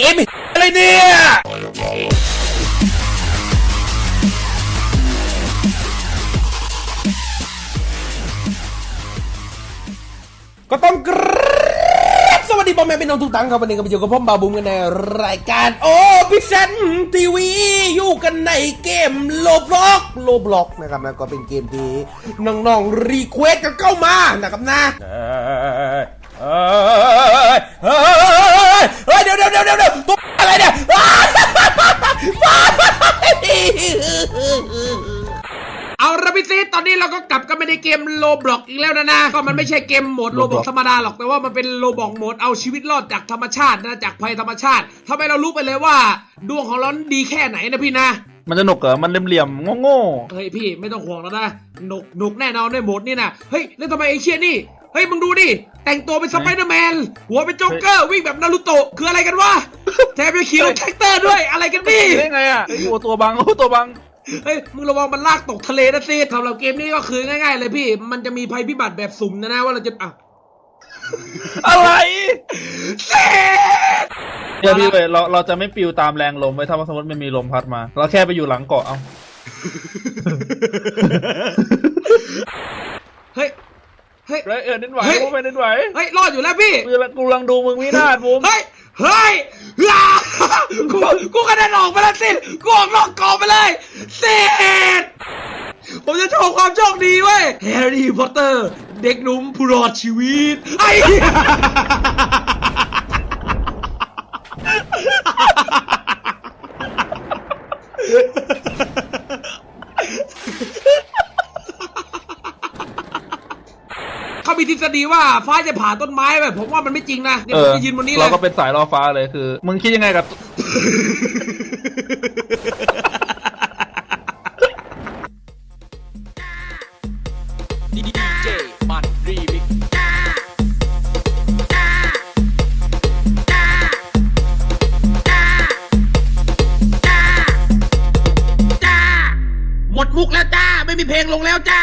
เกมอะไรเนี่ยก็ต้องกราบสวัสดีพ่อแม่พี่น้องทุกท่านครับวันนี้ก็มาอยู่กับผมบาบุมกันในรายการโอ้พิชันทีวีอยู่กันในเกมโลบล็อกโลบล็อกนะครับนะก็เป็นเกมที่น้องๆรีเควสกันเข้ามานะครับนะเฮ้ยเฮ้ยเฮ้ยเฮ้ ยเดี๋ยวเดี๋ยวเดี๋ยวเดี๋ยวตัวอะไรเนี่ยอ้าวว้าวเอาละพี่ซีดตอนนี้เราก็กลับกันไปในเกมโลบล็อกอีกแล้วนะนะก็มันไม่ใช่เกมโหมดโลบล็อกธรรมดาหรอกแต่ว่ามันเป็นโลบล็อกโหมดเอาชีวิตรอดจากธรรมชาตินะจากภัยธรรมชาติทำไมเรารู้ไปเลยว่า ดวงของเรานั้นดีแค่ไหนนะพี่นะมันจะหนุกเหรอ มันเหลี่ยมๆโง่เฮ้ยพี่ไม่ต้องห่วงแล้วนะหนุกหนุกแน่นอนในโหมดนี่นะเฮ้ยแล้วทำไมไอ้เชี่ยนี่เฮ้ยมึงดูดิ แต่งตัวเป็นสไปเดอร์แมน หัวเป็นโจ๊กเกอร์วิ่งแบบนารูโตะคืออะไรกันวะแถมยังขี่รถแท็กเตอร์ด้วยอะไรกันๆนี่ได้ไงอะไอ้โอ้ตัวบังโอ้ตัวบังเฮ้ยมึงระวังมันลากตกทะเลนะซีสำหรับเกมนี้ก็คือง่ายๆเลยพี่ มันจะมีภัยพิบัติแบบสุ่มนะนะว่าเราจะอะอะไรเซ่เดี๋ยวพี่เว้ยเราเราจะไม่ปิวตามแรงลมไว้ถ้าสมมติไม่มีลมพัดมา เราแค่ไปอยู่หลังเกาะเอา เฮ้ย เฮ้ย เฮ้ยเออเน้น ไหวเฮ้ยกูไม่เน้นไหวเฮ้ยรอดอยู่แล้วพี่ กูกำลังกูกำลังดูมึงวินาศบูมเฮ้ย เฮ้ยอ่ากูกูกระเด็นออกไปแล้วสิกูออกนอกกรอบไปเลยเสร็จผมจะโชว์ความโชคดีเว้ย แฮร์รี่พอตเตอร์ เด็กหนุ่มผู้รอดชีวิต ไอ้เหี้ย เขามีทฤษฎีว่าฟ้าจะผ่าต้นไม้แบบผมว่ามันไม่จริงนะเดี๋ยวเอผมอจะยืนบนนี้เลเรายก็เป็นสายรอฟ้าเลยคือ มึงคิดยังไงกับ DJ มันรีมิกหมดมุกแล้วจ้า ไม่มีเพลงลงแล้วจ้า